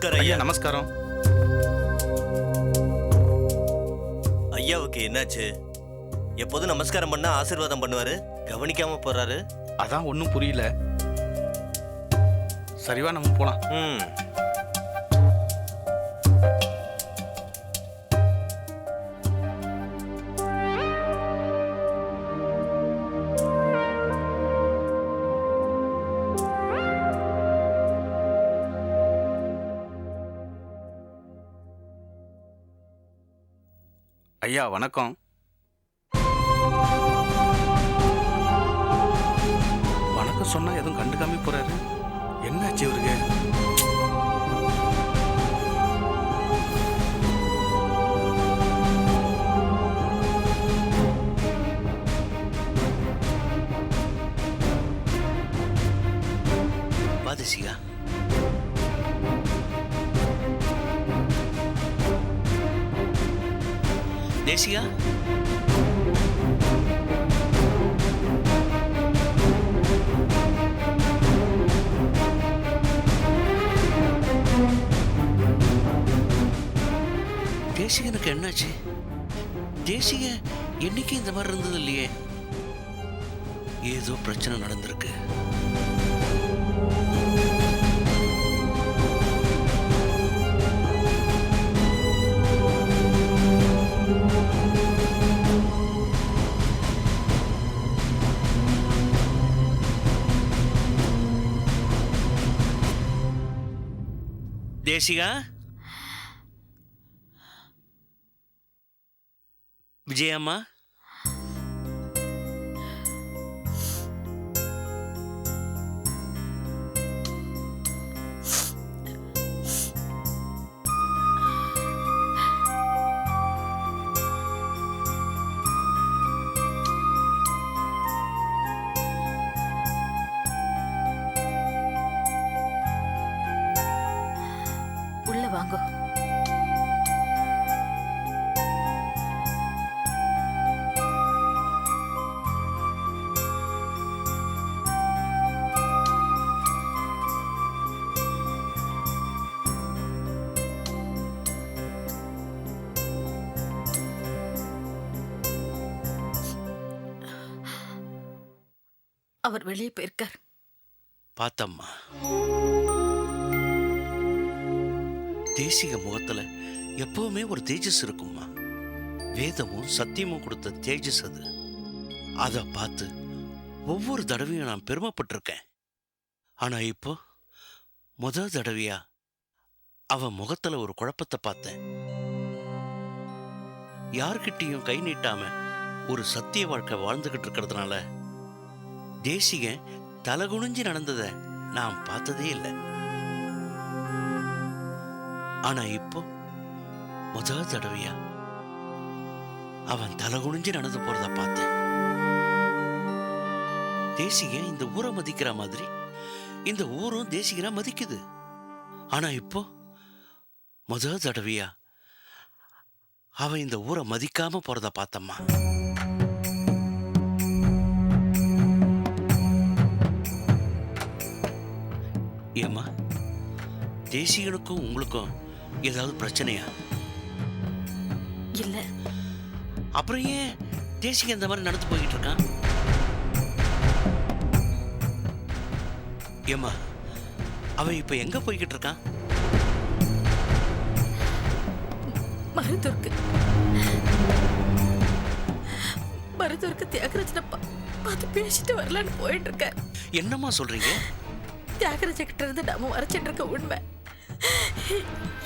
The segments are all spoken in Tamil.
நமஸ்காரம் ஐயா ஐயா. நமஸ்காரம். ஐயாவுக்கு என்னாச்சு? எப்போதும் நமஸ்காரம் பண்ணா ஆசீர்வாதம் பண்ணுவாரு? கவனிக்காம போறாரு? அதான் ஒன்றும் புரியல. சரிவா நம்ம போலாம். ம். ஐயா வணக்கம். வணக்கம் சொன்னா எதுவும் கண்டுக்காம போறாரு? என்னாச்சு இவருக்கு? பாதசியா தேசியா தேசிகனுக்கு என்னாச்சு? தேசிக என்னைக்கு இந்த மாதிரி இருந்தது இல்லையே? ஏதோ பிரச்சனை நடந்திருக்கு. தேசிகா விஜயம்மா அவர் வெளியே போயிருக்கார். பார்த்தம்மா. தேசிக முகத்துல எப்பவுமே ஒரு தேஜஸ் இருக்கும்மா. வேதமும் சத்தியமும் கொடுத்த தேஜஸ் அது. அதை பார்த்து ஒவ்வொரு தடவையும் நான் பெருமைப்பட்டிருக்கேன். ஆனா இப்போ முத தடவையா அவன் முகத்துல ஒரு குழப்பத்தை பார்த்தேன். யார்கிட்டையும் கை நீட்டாம ஒரு சத்திய வாழ்க்கை வாழ்ந்துகிட்டு இருக்கிறதுனால தேசிகன் தலகுனிஞ்சு நடந்தத நான் பார்த்ததே இல்லை. ஆனா இப்போ முத தடவையா அவன் தலகுனிஞ்சு நடந்து போறத பார்த்தேன். தேசிகன் இந்த ஊரை மதிக்கிற மாதிரி இந்த ஊரும் தேசிகனா மதிக்குது. ஆனா இப்போ முத தடவையா அவன் இந்த ஊரை மதிக்காம போறத பார்த்தம்மா. ஏம்மா? தேசிகனுக்கும் உங்களுக்கும் ஏதாவது பிரச்சனையா? இல்ல. அப்புறம் ஏன் தேசிகன் இந்த மாதிரி நடந்து போய்கிட்டு இருக்கான்? ஏம்மா அவன் இப்ப எங்க போய்கிட்டு இருக்கான்? மருதூருக்கு மருதூருக்கு தியாகராஜனை பார்த்து பேசிட்டு வரலான்னு போயிட்டு இருக்கார் என்னம்மா சொல்றீங்க? தியாகராஜ கிட்ட இருந்து நாம வரைச்சிட்டு இருக்க உண்மை.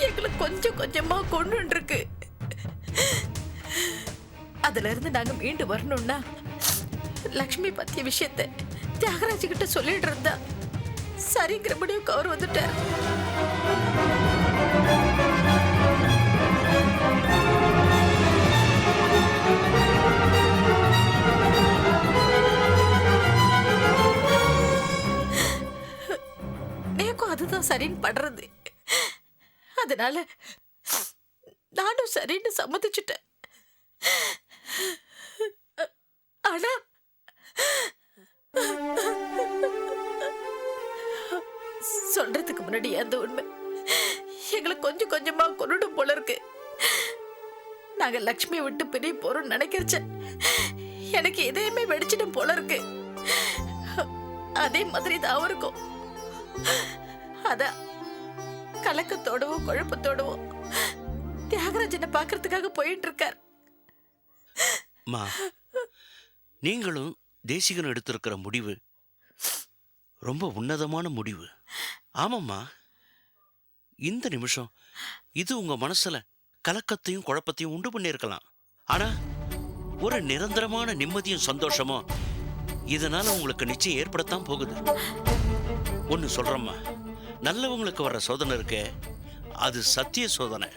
எங்களை கொஞ்சம் கொஞ்சமா கொண்டு இருக்கு அதுல இருந்து நாங்க மீண்டு வரணும்னா லக்ஷ்மி பத்திய விஷயத்த தியாகராஜ கிட்ட சொல்லிட்டு இருந்தா சரிங்கிற முடிவுக்கு அவர் வந்துட்டார். தான் சரின்னு படுறது. அதனால நானும் சரின்னு சம்மதிச்சுட்டேன். ஆனா சொல்றதுக்கு முன்னாடி அந்த உண்மை எங்களை கொஞ்சம் கொஞ்சமா கொண்டுடும் போல இருக்கு. நாங்க லக்ஷ்மியை விட்டு பிரிய போறோம் நினைக்கிறச்ச எனக்கு எதையுமே வெடிச்சிடும் போல இருக்கு. அதே மாதிரி தான் அவருக்கும். அதான் கலக்கத்தோடவும் குழப்பத்தோடவும் தியாகராஜனை பார்க்கறதுக்காக போயிட்டு இருக்கார் மா நீங்களும் தேசிகன் எடுத்திருக்கிற முடிவு ரொம்ப உன்னதமான முடிவு. ஆமாம்மா இந்த நிமிஷம் இது உங்க மனசுல கலக்கத்தையும் குழப்பத்தையும் உண்டு பண்ணியிருக்கலாம். ஆனா ஒரு நிரந்தரமான நிம்மதியும் சந்தோஷமும் இதனால உங்களுக்கு நிச்சயம் ஏற்படத்தான் போகுது. ஒன்று சொல்கிறேம்மா நல்லவங்களுக்கு வர்ற சோதனை இருக்கு. அது சத்திய சோதனை.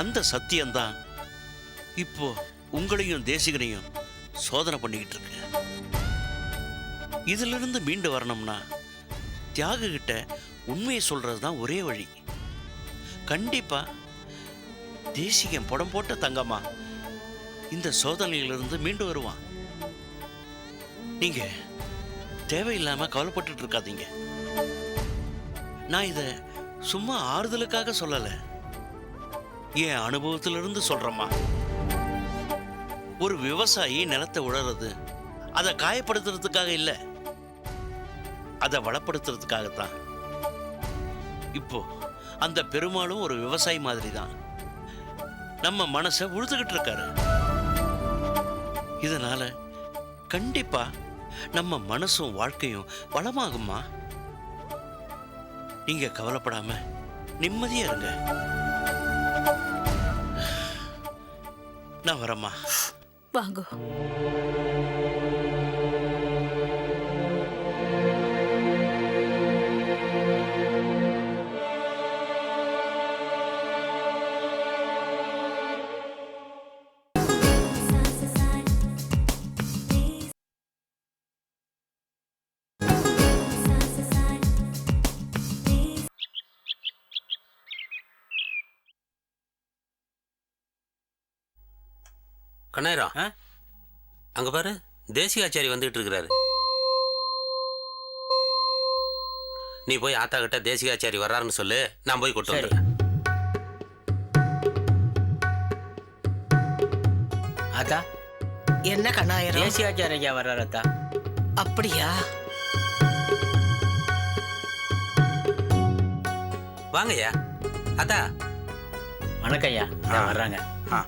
அந்த சத்தியம்தான் இப்போ உங்களையும் தேசிகனையும் சோதனை பண்ணிக்கிட்டு இருக்கு. இதிலிருந்து மீண்டு வரணும்னா தியாக கிட்ட உண்மையை சொல்றது தான் ஒரே வழி. கண்டிப்பா தேசிகன் புடம் போட்ட தங்கம்மா இந்த சோதனையிலிருந்து மீண்டு வருவான். நீங்க தேவையில்லாம கவலைப்பட்டுட்டு இருக்காதீங்க. நான் இதை சும்மா ஆறுதலுக்காக சொல்லலை. என் அனுபவத்திலிருந்து சொல்றேம்மா. ஒரு விவசாயி நிலத்தை உழறது அதை காயப்படுத்துறதுக்காக இல்லை அதை வளப்படுத்துறதுக்காகத்தான். இப்போ அந்த பெருமாளும் ஒரு விவசாயி மாதிரி தான் நம்ம மனசை உழுதுகிட்டு இருக்காரு. இதனால கண்டிப்பா நம்ம மனசும் வாழ்க்கையும் வளமாகுமா நீங்க கவலைப்படாம நிம்மதியா இருங்க. நான் வரேம்மா. வாங்கோ. கண்ணாயிரம்? அங்க பாரு தேசிகாச்சாரி வந்துகிட்டு இருக்கிறாரு. நீ போய் ஆத்தா கிட்ட தேசிகாச்சாரி வர்றாருன்னு சொல்லு நான் போய் சரி. வந்துடுறேன். அதா என்ன கண்ணாயிரம்? தேசியாச்சாரிய ஐயா வர்றாரு அத்தா அப்படியா? வாங்கய்யா அத்தா வணக்கம் ஐயா. ஆ. வர்றாங்க. ஆ.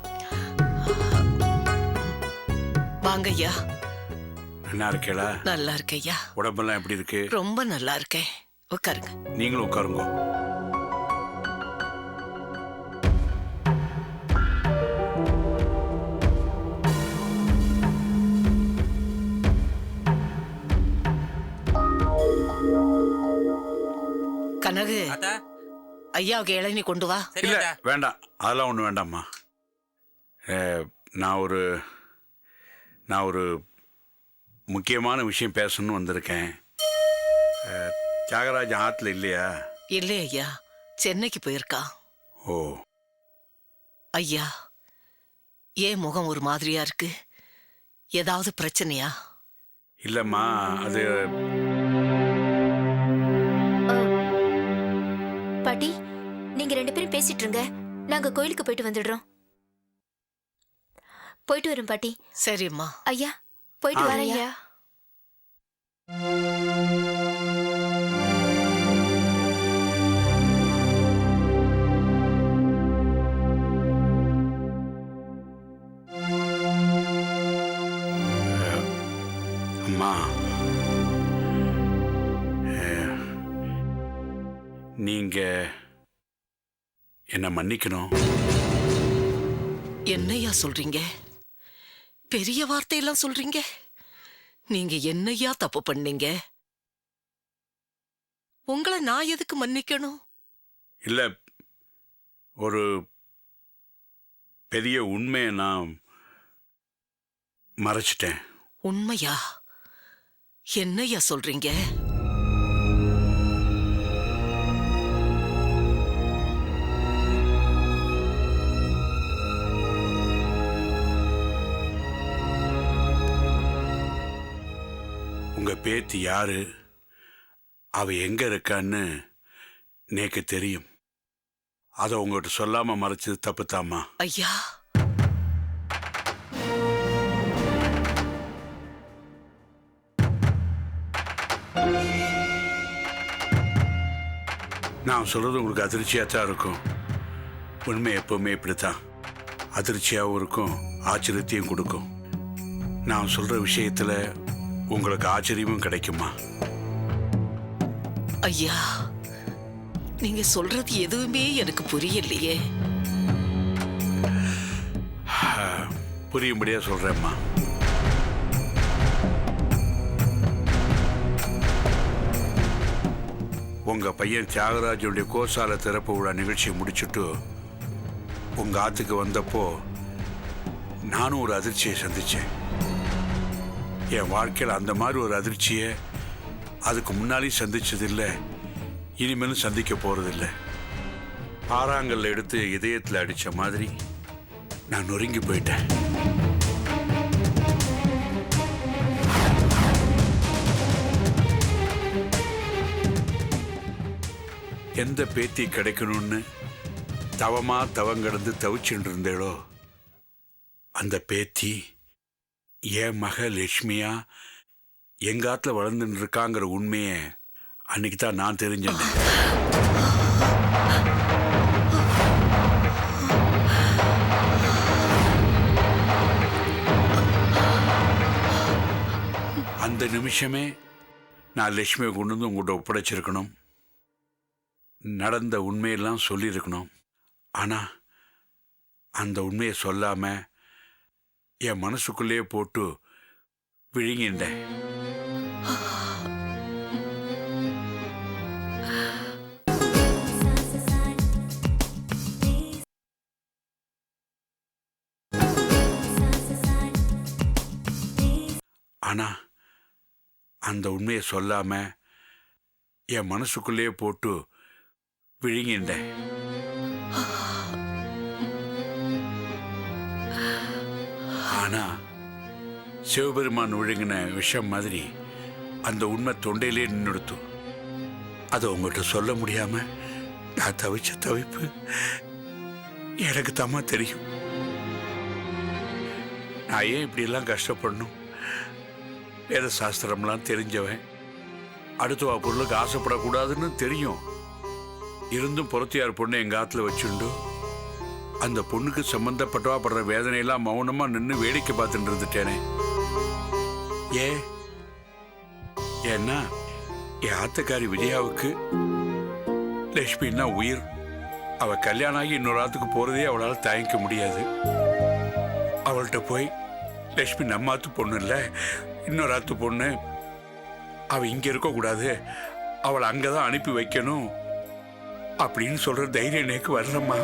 வாங்க ஐயா நல்லா இருக்கேளா நல்லா இருக்கையா உடம்பெல்லாம் எப்படி இருக்கு? ரொம்ப நல்லா இருக்கேன் உட்காருங்க நீங்களும் உட்காருங்க கனகு அத்தா. ஐயாவுக்கு இளநீ கொண்டு வா. சரி இல்ல அத்தா. வேண்டாம். அதெல்லாம் ஒன்றும் வேண்டாம்மா. ஏ, நான் ஒரு நான் ஒரு முக்கியமான விஷயம் பேசணும்னு வந்திருக்கேன். தியாகராஜன் ஆற்றுல இல்லையா? இல்லை ஐயா. சென்னைக்கு போயிருக்கா. ஓ. ஐயா ஏன் முகம் ஒரு மாதிரியா இருக்கு? ஏதாவது பிரச்சனையா? இல்லைம்மா அது பாட்டி நீங்க ரெண்டு பேரும் பேசிட்டு இருங்க. நாங்க கோயிலுக்கு போயிட்டு வந்துடுறோம். போயிட்டு வரோம் பாட்டி. சரிம்மா. ஐயா போயிட்டு வரேன் ஐயா. அம்மா. நீங்க என்ன மன்னிக்கணும்? என்னய்யா சொல்றீங்க? பெரிய வார்த்தையெல்லாம் சொல்றீங்க? நீங்க என்னய்யா தப்பு பண்ணீங்க? உங்களை நான் எதுக்கு மன்னிக்கணும்? இல்ல ஒரு பெரிய உண்மையை நான் மறைச்சிட்டேன். உண்மையா? என்னய்யா சொல்றீங்க? பேத்தி யாரு? அவ எங்க இருக்கான்னு நேக்கு தெரியும். அதை உங்ககிட்ட சொல்லாம மறைச்சது தப்புத்தாம்மா ஐயா. நான் சொல்றது உங்களுக்கு அதிர்ச்சியாக தான் இருக்கும். உண்மை எப்பவுமே இப்படித்தான். அதிர்ச்சியாகவும் இருக்கும் ஆச்சரியத்தையும் கொடுக்கும். நான் சொல்ற விஷயத்துல உங்களுக்கு ஆச்சரியமும் கிடைக்குமா? ஐயா நீங்க சொல்றது எதுவுமே எனக்கு புரியலையே. புரியும்படியா சொல்றேம்மா. உங்க பையன் தியாகராஜனுடைய கோசால திறப்பு விழா நிகழ்ச்சியை முடிச்சுட்டு உங்க ஆத்துக்கு வந்தப்போ நானும் ஒரு அதிர்ச்சியை சந்திச்சேன். என் வாழ்க்கையில் அந்த மாதிரி ஒரு அதிர்ச்சியை அதுக்கு முன்னாலேயும் சந்திச்சதில்லை இனிமேலும் சந்திக்க போகிறதில்லை ஆறாங்கல்ல எடுத்து இதயத்தில் அடித்த மாதிரி நான் நொறுங்கி போயிட்டேன். எந்த பேத்தி கிடைக்கணும்னு தவமா தவங்கடந்து தவிச்சுட்டு இருந்தேளோ அந்த பேத்தி என் மக லட்சுமியா எங்காத்துல வளர்ந்துட்டு இருக்காங்கிற உண்மையை அன்னைக்கு தான் நான் தெரிஞ்சேன். அந்த நிமிஷமே நான் லட்சுமியை கொண்டு வந்து உங்கள்கிட்ட ஒப்படைச்சிருக்கணும். நடந்த உண்மையெல்லாம் சொல்லியிருக்கணும். ஆனால் அந்த உண்மையை சொல்லாமல் என் மனசுக்குள்ளேயே போட்டு விழுங்கிட்டேன் ஆனா அந்த உண்மையை சொல்லாம என் மனசுக்குள்ளேயே போட்டு விழுங்கின்றேன் ஆனா சிவபெருமான் ஒழுங்கின விஷம் மாதிரி அந்த உண்மை தொண்டையிலே நின்றுடுத்து அதை உங்கள்கிட்ட சொல்ல முடியாம நான் தவிச்ச தவிப்பு எனக்கு தாமா தெரியும். நான் ஏன் இப்படிலாம் கஷ்டப்படணும்? வேத சாஸ்திரம்லாம் தெரிஞ்சவன் அடுத்தவா பொருளுக்கு ஆசைப்படக்கூடாதுன்னு தெரியும். இருந்தும் புறத்தியார் பொண்ணு எங்கள் ஆற்றுல வச்சுண்டு. அந்த பொண்ணுக்கு சம்பந்தப்பட்டவா படுற வேதனையெல்லாம் மௌனமா நின்று வேடிக்கை பார்த்துட்டு இருந்துட்டேனே. ஏ ஏன்னா என் ஆத்தக்காரி விஜயாவுக்கு லட்சுமின்னா உயிர். அவ கல்யாணம் ஆகி இன்னொரு ஆத்துக்கு போறதே அவளால் தயங்க முடியாது. அவள்கிட்ட போய் லட்சுமி நம்ம ஆத்து பொண்ணு இல்லை இன்னொரு ஆத்து பொண்ணு. அவ இங்க இருக்கக்கூடாது அவளை அங்கே அங்கதான் அனுப்பி வைக்கணும். அப்படின்னு சொல்ற தைரியம் எனக்கு வரலம்மா.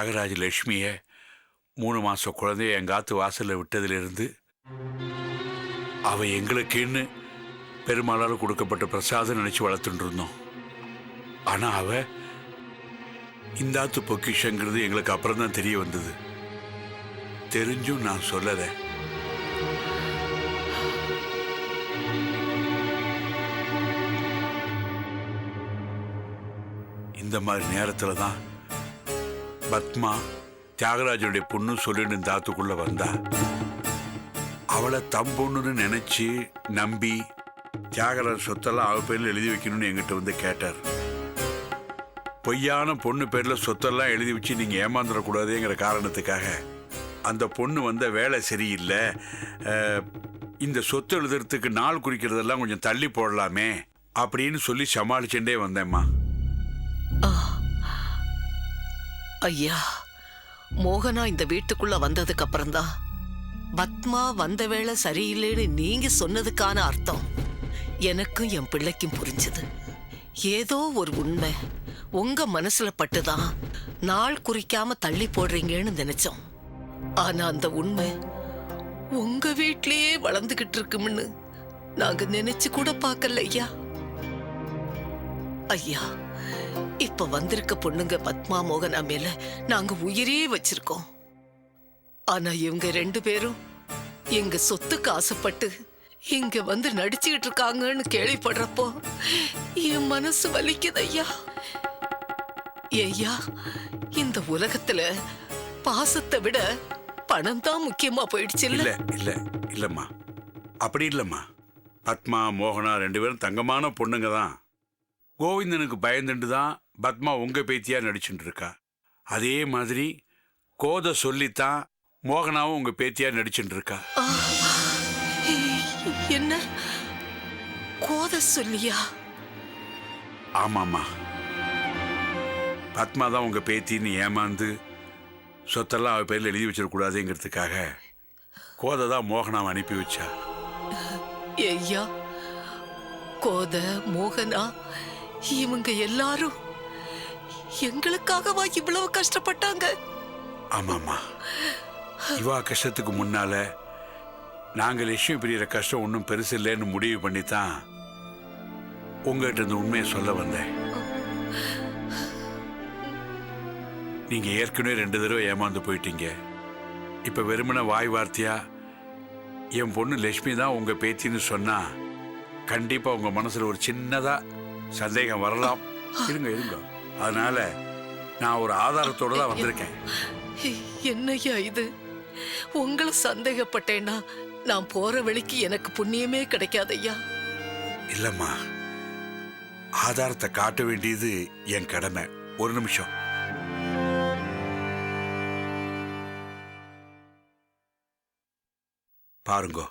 தியாகராஜ லட்சுமிய மூணு மாதம் குழந்தைய எங்காத்து வாசலில் விட்டதிலிருந்து அவள் எங்களுக்குன்னு பெருமாளால் கொடுக்கப்பட்ட பிரசாதம் நினச்சி வளர்த்துட்டு இருந்தோம். ஆனால் அவ இந்தாத்து பொக்கிஷங்கிறது எங்களுக்கு அப்புறம் தான் தெரிய வந்தது. தெரிஞ்சும் நான் சொல்லலை. இந்த மாதிரி நேரத்தில் தான் பத்மா தியாகராஜனுடைய பொண்ணு சொல்லிட்டு இந்த வந்தா அவளை தம் பொண்ணுன்னு நினைச்சு நம்பி தியாகராஜ் சொத்தெல்லாம் அவ பேர்ல எழுதி வைக்கணும்னு என்கிட்ட வந்து கேட்டார். பொய்யான பொண்ணு பேர்ல சொத்தெல்லாம் எழுதி வச்சு நீங்க ஏமாந்துடக்கூடாதுங்கிற காரணத்துக்காக அந்த பொண்ணு வந்த வேலை சரியில்லை. இந்த சொத்து எழுதுறதுக்கு நாள் குறிக்கிறதெல்லாம் கொஞ்சம் தள்ளி போடலாமே அப்படின்னு சொல்லி சமாளிச்சுட்டே வந்தேம்மா. ஐயா மோகனா இந்த வீட்டுக்குள்ள வந்ததுக்கு அப்புறம்தான் பத்மா வந்த வேளை சரியில்லைன்னு நீங்க சொன்னதுக்கான அர்த்தம். எனக்கும் என் பிள்ளைக்கும் புரிஞ்சது. ஏதோ ஒரு உண்மை உங்க மனசுல பட்டுதான் நாள் குறிக்காம தள்ளி போடுறீங்கன்னு நினைச்சோம். ஆனா அந்த உண்மை உங்க வீட்லயே வளர்ந்துகிட்டு இருக்கும்னு நாங்க நினைச்சு கூட பார்க்கல ஐயா. ஐயா இப்ப வந்திருக்க பொண்ணுங்க பத்மா மோகனா மேல நாங்க உயிரே வச்சிருக்கோம். ஆனா இவங்க ரெண்டு பேரும் எங்க சொத்துக்கு ஆசைப்பட்டு இங்க வந்து நடிச்சுக்கிட்டு இருக்காங்கன்னு கேள்விப்படுறப்போ என் மனசு வலிக்குது ஐயா. ஐயா இந்த உலகத்துல பாசத்தை விட பணம் தான் முக்கியமா போயிடுச்சு இல்ல? இல்ல இல்லம்மா. அப்படி இல்லம்மா. பத்மா மோகனா ரெண்டு பேரும் தங்கமான பொண்ணுங்க தான். கோவிந்தனுக்கு பயந்துட்டு தான் பத்மா உங்க பேத்தியா நடிச்சுட்டு இருக்கா அதே மாதிரி கோத சொல்லித்தான் மோகனாவும் உங்க பேத்தியா நடிச்சுட்டு இருக்கா என்ன? கோத சொல்லியா? ஆமாம்மா. பத்மா தான் உங்க பேத்தின்னு ஏமாந்து சொத்தெல்லாம் அவ பேர்ல எழுதி வச்சிடக்கூடாதுங்கிறதுக்காக கோதை தான் மோகனாவை அனுப்பி வச்சா. ஐயா கோத மோகனா? இவங்க எல்லாரும் எங்களுக்காகவா இவ்வளவு கஷ்டப்பட்டாங்க? ஆமாம்மா. இவா கஷ்டத்துக்கு முன்னால நாங்கள் லட்சுமி பிரியற கஷ்டம் ஒன்றும் பெருசு இல்லைன்னு முடிவு பண்ணித்தான் உங்ககிட்ட இந்த உண்மையை சொல்ல வந்தேன். நீங்க ஏற்கனவே ரெண்டு தடவை ஏமாந்து போயிட்டீங்க. இப்ப வெறுமன வாய் வார்த்தையா? என் பொண்ணு லட்சுமி தான் உங்க பேத்தின்னு சொன்னா கண்டிப்பா உங்க மனசுல ஒரு சின்னதா சந்தேகம் வரலாம். இருங்க இருங்க. அதனால நான் ஒரு ஆதாரத்தோட தான் வந்திருக்கேன். என்னய்யா இது? உங்களை சந்தேகப்பட்டேன்னா நான் போற வழிக்கு எனக்கு புண்ணியமே கிடைக்காதையா இல்லம்மா. ஆதாரத்தை காட்ட வேண்டியது என் கடமை. ஒரு நிமிஷம். பாருங்கோ.